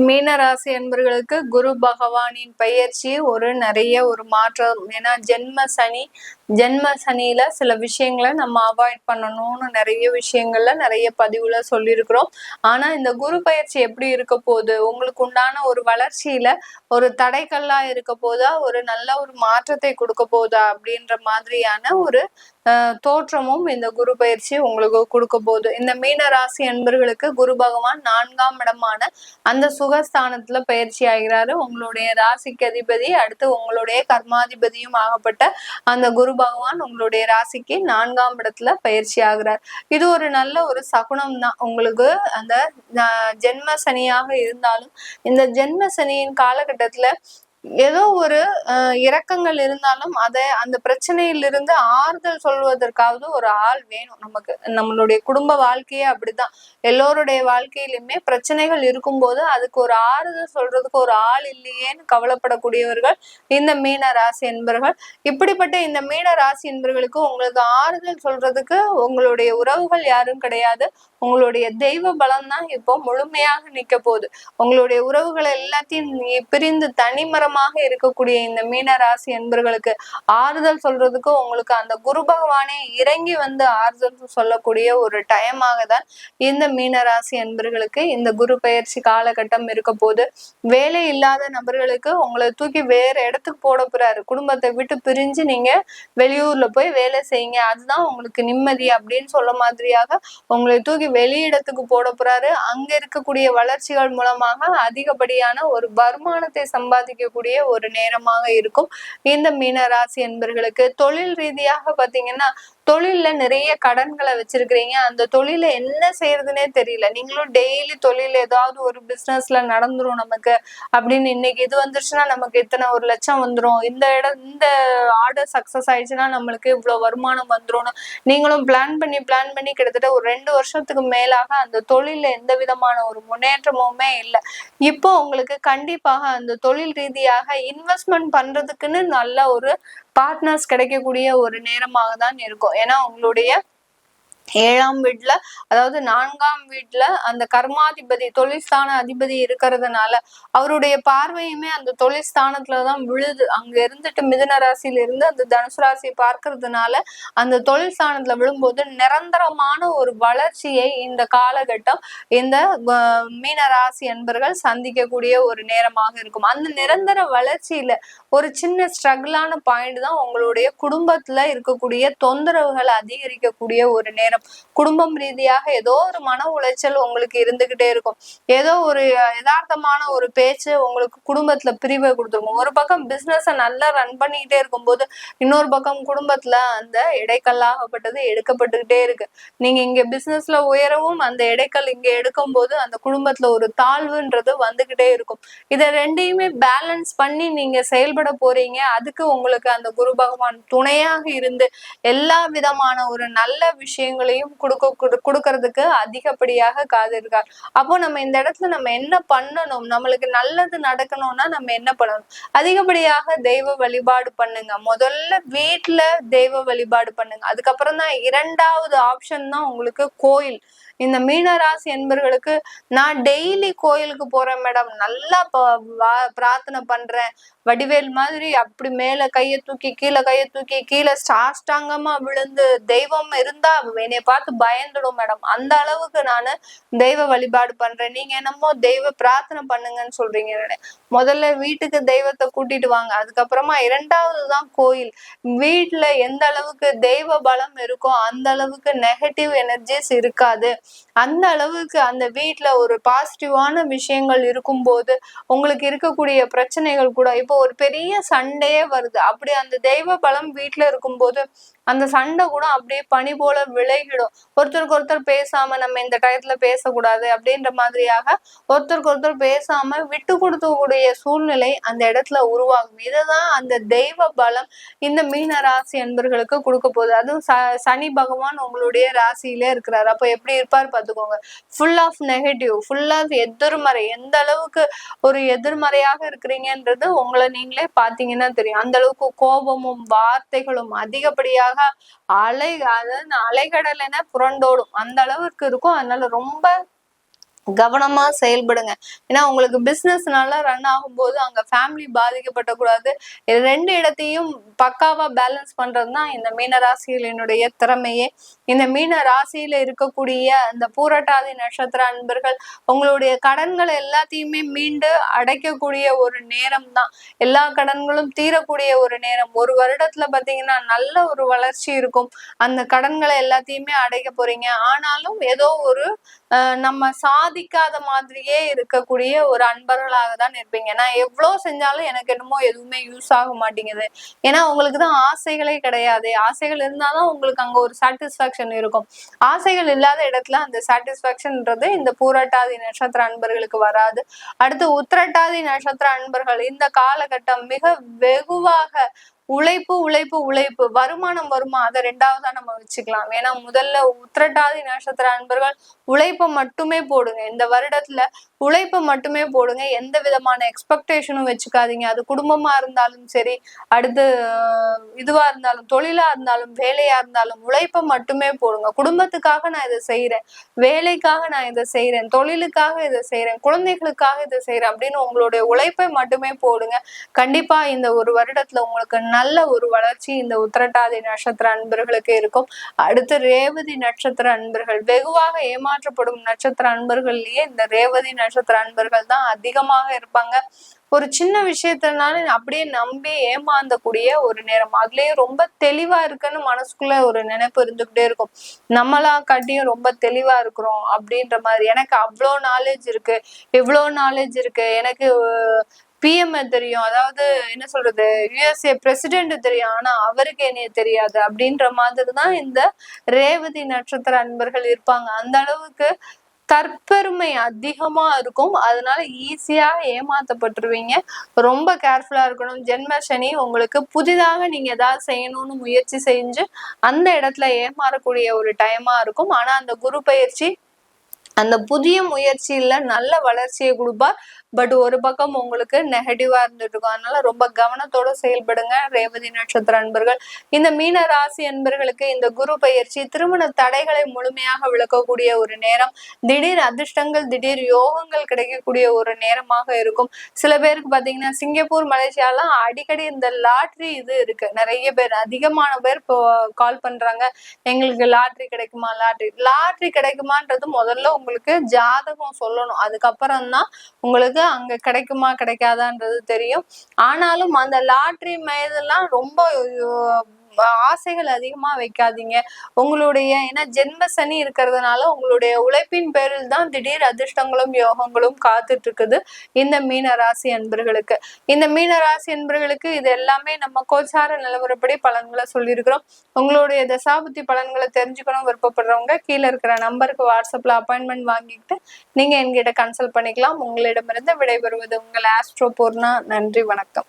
மீனராசி என்பர்களுக்கு குரு பகவானின் பயிற்சி ஒரு நிறைய ஒரு மாற்றம். ஏன்னா ஜென்ம சனி ஜென்ம சனியில சில விஷயங்களை நம்ம அவாய்ட் பண்ணணும்னு நிறைய விஷயங்கள்ல நிறைய பதிவுல சொல்லியிருக்கிறோம். ஆனா இந்த குரு பயிற்சி எப்படி இருக்க போகுது? உங்களுக்கு உண்டான ஒரு வளர்ச்சியில ஒரு தடைக்கல்லா இருக்க போதா? ஒரு நல்ல ஒரு மாற்றத்தை கொடுக்க போதா? அப்படின்ற மாதிரியான ஒரு தோற்றமும் இந்த குரு பயிற்சி உங்களுக்கு கொடுக்க போகுது. இந்த மீன ராசி அன்பர்களுக்கு குரு பகவான் நான்காம் இடமான அந்த சுகஸ்தானத்துல பயிற்சி ஆகிறாரு. உங்களுடைய ராசிக்கு அதிபதி அடுத்து உங்களுடைய கர்மாதிபதியும் ஆகப்பட்ட அந்த குரு பகவான் உங்களுடைய ராசிக்கு நான்காம் இடத்துல பயிற்சி ஆகிறார். இது ஒரு நல்ல ஒரு சகுனம் தான் உங்களுக்கு அந்த ஜென்ம சனியாக இருந்தாலும் இந்த ஜென்ம சனியின் காலகட்டத்துல ஏதோ ஒரு இறக்கங்கள் இருந்தாலும் அதை அந்த பிரச்சனையிலிருந்து ஆறுதல் சொல்வதற்காவது ஒரு ஆள் வேணும். நமக்கு நம்மளுடைய குடும்ப வாழ்க்கையே அப்படிதான். எல்லோருடைய வாழ்க்கையிலுமே பிரச்சனைகள் இருக்கும்போது அதுக்கு ஒரு ஆறுதல் சொல்றதுக்கு ஒரு ஆள் இல்லையேன்னு கவலைப்படக்கூடியவர்கள் இந்த மீன ராசி என்பர்கள் இப்படிப்பட்ட இந்த மீன ராசி என்பர்களுக்கு உங்களுக்கு ஆறுதல் சொல்றதுக்கு உங்களுடைய உறவுகள் யாரும் கிடையாது. உங்களுடைய தெய்வ பலம் தான் இப்போ முழுமையாக நிக்க போகுது. உங்களுடைய உறவுகளை எல்லாத்தையும் பிரிந்து தனிமரம் தீவிரமாக இருக்கக்கூடிய இந்த மீன ராசி என்பர்களுக்கு ஆறுதல் சொல்றதுக்கு உங்களுக்கு அந்த குரு பகவானே இறங்கி வந்து ஆறுதல் சொல்லக்கூடிய ஒரு டைமாக தான் இந்த மீன ராசி என்பர்களுக்கு இந்த குரு பயிற்சி காலகட்டம் இருக்க போது. வேலை இல்லாத நபர்களுக்கு உங்களை தூக்கி வேற இடத்துக்கு போட போறாரு. குடும்பத்தை விட்டு பிரிஞ்சு நீங்க வெளியூர்ல போய் வேலை செய்யுங்க. அதுதான் உங்களுக்கு நிம்மதி அப்படின்னு சொல்ல மாதிரியாக உங்களை தூக்கி வெளியிடத்துக்கு போட போறாரு. அங்க இருக்கக்கூடிய வளர்ச்சிகள் மூலமாக அதிகப்படியான ஒரு வருமானத்தை சம்பாதிக்க இருக்கக்கூடிய ஒரு நேரமாக இருக்கும். இந்த மீனராசி என்பர்களுக்கு தொழில் ரீதியாக பாத்தீங்கன்னா தொழில்ல நிறைய கடன்களை வச்சிருக்கிறீங்க. அந்த தொழில என்ன செய்யறதுனே தெரியல. நீங்களும் டெய்லி தொழில் ஏதாவது ஒரு பிசினஸ்ல நடந்துரும் நமக்கு. அப்படின்னு இன்னைக்கு இது வந்துருச்சுன்னா நமக்கு இத்தனை ஒரு லட்சம் வந்துரும். இந்த இடம் இந்த ஆர்டர் சக்சஸ் ஆயிடுச்சுன்னா நம்மளுக்கு இவ்வளவு வருமானம் வந்துடும் நீங்களும் பிளான் பண்ணி பிளான் பண்ணி கிட்டத்தட்ட ஒரு ரெண்டு வருஷத்துக்கு மேலாக அந்த தொழில எந்த விதமான ஒரு முன்னேற்றமுமே இல்லை. இப்போ உங்களுக்கு கண்டிப்பாக அந்த தொழில் ரீதியாக இன்வெஸ்ட்மெண்ட் பண்றதுக்குன்னு நல்ல ஒரு பார்ட்னர்ஸ் கிடைக்கக்கூடிய ஒரு நேரமாக தான் இருக்கும். ஏன்னா உங்களுடைய ஏழாம் வீட்டுல அதாவது நான்காம் வீட்டுல அந்த கர்மாதிபதி தொழில்ஸ்தான அதிபதி இருக்கிறதுனால அவருடைய பார்வையுமே அந்த தொழில்ஸ்தானத்துலதான் விழுது. அங்க இருந்துட்டு மிதுன ராசியில இருந்து அந்த தனுசு ராசியை பார்க்கறதுனால அந்த தொழில்ஸ்தானத்துல விழும்போது நிரந்தரமான ஒரு வளர்ச்சியை இந்த காலகட்டம் இந்த மீன ராசி என்பர்கள் சந்திக்கக்கூடிய ஒரு நேரமாக இருக்கும். அந்த நிரந்தர வளர்ச்சியில ஒரு சின்ன ஸ்ட்ரகிளான பாயிண்ட் தான் உங்களுடைய குடும்பத்துல இருக்கக்கூடிய தொந்தரவுகள் அதிகரிக்கக்கூடிய ஒரு நேரம் குடும்பம் ரீதியாக ஏதோ ஒரு மன உளைச்சல் உங்களுக்கு இருந்துகிட்டே இருக்கும். ஏதோ ஒரு யதார்த்தமான ஒரு பேச்சு உங்களுக்கு குடும்பத்துல பிரிவை கொடுத்துருக்கும். ஒரு பக்கம் பிசினஸை நல்லா ரன் பண்ணிக்கிட்டே இருக்கும்போது இன்னொரு பக்கம் குடும்பத்துல அந்த இடைக்கல்லாகப்பட்டது எடுக்கப்பட்டுக்கிட்டே இருக்கு. நீங்க இங்க பிசினஸ்ல உயரவும் அந்த இடைக்கல் இங்க எடுக்கும் போது அந்த குடும்பத்துல ஒரு தாழ்வுன்றது வந்துகிட்டே இருக்கும். இதை ரெண்டையுமே பேலன்ஸ் பண்ணி நீங்க செயல்பட போறீங்க. அதுக்கு உங்களுக்கு அந்த குரு பகவான் துணையாக இருந்து எல்லா விதமான ஒரு நல்ல விஷயங்களையும் விஷயங்களையும் கொடுக்க கொடுக்கறதுக்கு அதிகப்படியாக காதிருக்கார் அப்போ நம்ம இந்த இடத்துல நம்ம என்ன பண்ணணும்? நம்மளுக்கு நல்லது நடக்கணும்னா நம்ம என்ன பண்ணணும்? அதிகப்படியாக தெய்வ வழிபாடு பண்ணுங்க. முதல்ல வீட்டுல தெய்வ வழிபாடு பண்ணுங்க. அதுக்கப்புறம் தான் இரண்டாவது ஆப்ஷன் தான் உங்களுக்கு கோயில். இந்த மீனராசி என்பர்களுக்கு நான் டெய்லி கோயிலுக்கு போறேன் மேடம் நல்லா பிரார்த்தனை பண்றேன். வடிவேல் மாதிரி அப்படி மேல கைய தூக்கி கீழே கைய தூக்கி கீழே சாஷ்டாங்கமா விழுந்து தெய்வம் இருந்தா என்னைய பார்த்து பயந்துடும் மேடம் அந்த அளவுக்கு நானு தெய்வ வழிபாடு பண்றேன். நீங்க என்னமோ தெய்வ பிரார்த்தனை பண்ணுங்கன்னு சொல்றீங்க. முதல்ல வீட்டுக்கு தெய்வத்தை கூட்டிட்டு வாங்க. அதுக்கப்புறமா இரண்டாவது தான் கோயில். வீட்டுல எந்த அளவுக்கு தெய்வ பலம் இருக்கோ அந்த அளவுக்கு நெகட்டிவ் எனர்ஜிஸ் இருக்காது. அந்த அளவுக்கு அந்த வீட்டுல ஒரு பாசிட்டிவான விஷயங்கள் இருக்கும்போது உங்களுக்கு இருக்கக்கூடிய பிரச்சனைகள் கூட இப்போ ஒரு பெரிய சண்டையே வருது. அப்படி அந்த தெய்வ பலம் வீட்டுல இருக்கும்போது அந்த சண்டை கூட அப்படியே பனி போல விலகிடும். ஒருத்தருக்கு ஒருத்தர் பேசாம நம்ம இந்த டயத்துல பேசக்கூடாது அப்படின்ற மாதிரியாக ஒருத்தருக்கு ஒருத்தர் பேசாம விட்டு கொடுக்கக்கூடிய சூழ்நிலை அந்த இடத்துல உருவாகும். இதுதான் அந்த தெய்வ பலம் இந்த மீன ராசி என்பர்களுக்கு கொடுக்க போகுது. அதுவும் ச சனி பகவான் உங்களுடைய ராசியிலே இருக்கிறார். அப்போ எப்படி இருப்பார் பாத்துக்கோங்க full of negative full of எதிர்மறை. எந்த அளவுக்கு ஒரு எதிர்மறையாக இருக்கிறீங்கன்றது உங்களை நீங்களே பாத்தீங்கன்னா தெரியும். அந்த அளவுக்கு கோபமும் வார்த்தைகளும் அதிகப்படியாக அலை அதாவது அலைகடல் என புரண்டோடும். அந்த அளவுக்கு இருக்கும். அதனால ரொம்ப கவனமா செயல்படுங்க. ஏன்னா உங்களுக்கு பிசினஸ் நல்லா ரன் ஆகும்போது அங்க ஃபேமிலி பாதிக்கப்பட்ட கூடாது ரெண்டு இடத்தையும் பக்காவா பேலன்ஸ் பண்றது தான் இந்த மீன ராசிகளினுடைய திறமையே. இந்த மீன ராசியில இருக்கக்கூடிய அந்த பூரட்டாதி நட்சத்திர அன்பர்கள் உங்களுடைய கடன்கள் எல்லாத்தையுமே மீண்டு அடைக்கக்கூடிய ஒரு நேரம் தான். எல்லா கடன்களும் தீரக்கூடிய ஒரு நேரம். ஒரு வருடத்துல பாத்தீங்கன்னா நல்ல ஒரு வளர்ச்சி இருக்கும். அந்த கடன்களை எல்லாத்தையுமே அடைக்க போறீங்க. ஆனாலும் ஏதோ ஒரு நம்ம நம்ம சாதிக்காத மாதிரியே இருக்கக்கூடிய ஒரு அன்பர்களாக தான் இருப்பீங்க. நான் எவ்வளவு செஞ்சாலும் எனக்கு என்னமோ எதுவுமே யூஸ் ஆக மாட்டேங்குது. ஏன்னா உங்களுக்கு தான் ஆசைகளே கிடையாது. ஆசைகள் இருந்தாதான் உங்களுக்கு அங்க ஒரு சாட்டிஸ்பாக்சன் இருக்கும். ஆசைகள் இல்லாத இடத்துல அந்த சாட்டிஸ்பாக்சன்ன்றது இந்த பூரட்டாதி நட்சத்திர அன்பர்களுக்கு வராது. அடுத்து உத்திரட்டாதி நட்சத்திர அன்பர்கள் இந்த காலகட்டம் மிக வெகுவாக உழைப்பு உழைப்பு உழைப்பு. வருமானம் வருமா? அதை ரெண்டாவதா நம்ம வச்சுக்கலாம். ஏன்னா முதல்ல உத்திரட்டாதி நட்சத்திர அன்பர்கள் உழைப்பை மட்டுமே போடுங்க. இந்த வருடத்துல உழைப்பை மட்டுமே போடுங்க. எந்த விதமான எக்ஸ்பெக்டேஷனும் வச்சுக்காதீங்க. அது குடும்பமா இருந்தாலும் சரி அடுத்து இதுவா இருந்தாலும் தொழிலா இருந்தாலும் வேலையா இருந்தாலும் உழைப்பை மட்டுமே போடுங்க. குடும்பத்துக்காக நான் இதை செய்யறேன் வேலைக்காக நான் இதை செய்யறேன் தொழிலுக்காக இதை செய்யறேன் குழந்தைகளுக்காக இதை செய்யறேன் அப்படின்னு உங்களுடைய உழைப்பை மட்டுமே போடுங்க. கண்டிப்பா இந்த ஒரு வருடத்துல உங்களுக்கு நல்ல ஒரு வளர்ச்சி இந்த உத்திரட்டாதி நட்சத்திர அன்பர்களுக்கு இருக்கும். அடுத்து ரேவதி நட்சத்திர அன்பர்கள். வெகுவாக ஏமாற்றப்படும் நட்சத்திர அன்பர்கள்லயே இந்த ரேவதி நட்சத்திர அன்பர்கள் தான் அதிகமாக இருப்பாங்க. ஒரு சின்ன விஷயத்தினால அப்படியே நம்பி ஏமாந்தக்கூடிய ஒரு நேரம். அதுலயே ரொம்ப தெளிவா இருக்குன்னு மனசுக்குள்ள ஒரு நினைப்பு இருந்துகிட்டே இருக்கும். நம்மளா காட்டியும் ரொம்ப தெளிவா இருக்கிறோம் அப்படின்ற மாதிரி. எனக்கு அவ்வளோ நாலேஜ் இருக்கு. இவ்வளோ நாலேஜ் இருக்கு. எனக்கு பிஎம் தெரியும். அதாவது என்ன சொல்றது? யுஎஸ்ஏ பிரசிடென்ட் தெரியும். ஆனா அவருக்கு என்னைய தெரியாது. அப்படின்ற மாதிரி தான் இந்த ரேவதி நட்சத்திர அன்பர்கள் இருப்பாங்க. அந்த அளவுக்கு தற்பெருமை அதிகமா இருக்கும். அதனால ஈஸியா ஏமாத்தப்பட்டுருவீங்க. ரொம்ப கேர்ஃபுல்லா இருக்கணும். ஜென்ம சனி உங்களுக்கு புதிதாக நீங்க ஏதாவது செய்யணும்னு முயற்சி செஞ்சு அந்த இடத்துல ஏமாறக்கூடிய ஒரு டைமா இருக்கும். ஆனா அந்த குரு பயிற்சி அந்த புதிய முயற்சியில நல்ல வளர்ச்சியை கொடுப்பா பட் ஒரு பக்கம் உங்களுக்கு நெகட்டிவா இருந்துட்டு இருக்கும். அதனால ரொம்ப கவனத்தோட செயல்படுங்க ரேவதி நட்சத்திர அன்பர்கள். இந்த மீன ராசி அன்பர்களுக்கு இந்த குரு பயிற்சி திருமண தடைகளை முழுமையாக விளக்கக்கூடிய ஒரு நேரம். திடீர் அதிர்ஷ்டங்கள் திடீர் யோகங்கள் கிடைக்கக்கூடிய ஒரு நேரமாக இருக்கும். சில பேருக்கு பாத்தீங்கன்னா சிங்கப்பூர் மலேசியாலாம் அடிக்கடி இந்த லாட்ரி இது இருக்கு. நிறைய பேர் அதிகமான பேர் இப்போ கால் பண்றாங்க. எங்களுக்கு லாட்ரி கிடைக்குமா லாட்ரி லாட்ரி கிடைக்குமான்றது முதல்ல உங்களுக்கு உங்களுக்கு ஜாதகம் சொல்லணும். அதுக்கப்புறம் தான் உங்களுக்கு அங்க கிடைக்குமா கிடைக்காதான்றது தெரியும். ஆனாலும் அந்த லாட்ரி மேதெல்லாம் ரொம்ப ஆசைகள் அதிகமா வைக்காதீங்க. உங்களுடைய ஏன்னா ஜென்ம சனி இருக்கிறதுனால உங்களுடைய உழைப்பின் பேரில் தான் திடீர் அதிர்ஷ்டங்களும் யோகங்களும் காத்துட்டு இருக்குது இந்த மீன ராசி அன்பர்களுக்கு. இந்த மீன ராசி அன்பர்களுக்கு இது எல்லாமே நம்ம கோச்சார நிலவரப்படி பலன்களை சொல்லியிருக்கிறோம். உங்களுடைய தசாபுத்தி பலன்களை தெரிஞ்சுக்கணும் விருப்பப்படுறவங்க கீழே இருக்கிற நம்பருக்கு வாட்ஸ்அப்ல அப்பாயின்மெண்ட் வாங்கிக்கிட்டு நீங்க என்கிட்ட கன்சல்ட் பண்ணிக்கலாம். உங்களிடமிருந்து விடைபெறுவது உங்கள் ஆஸ்ட்ரோ பூர்ணா. நன்றி வணக்கம்.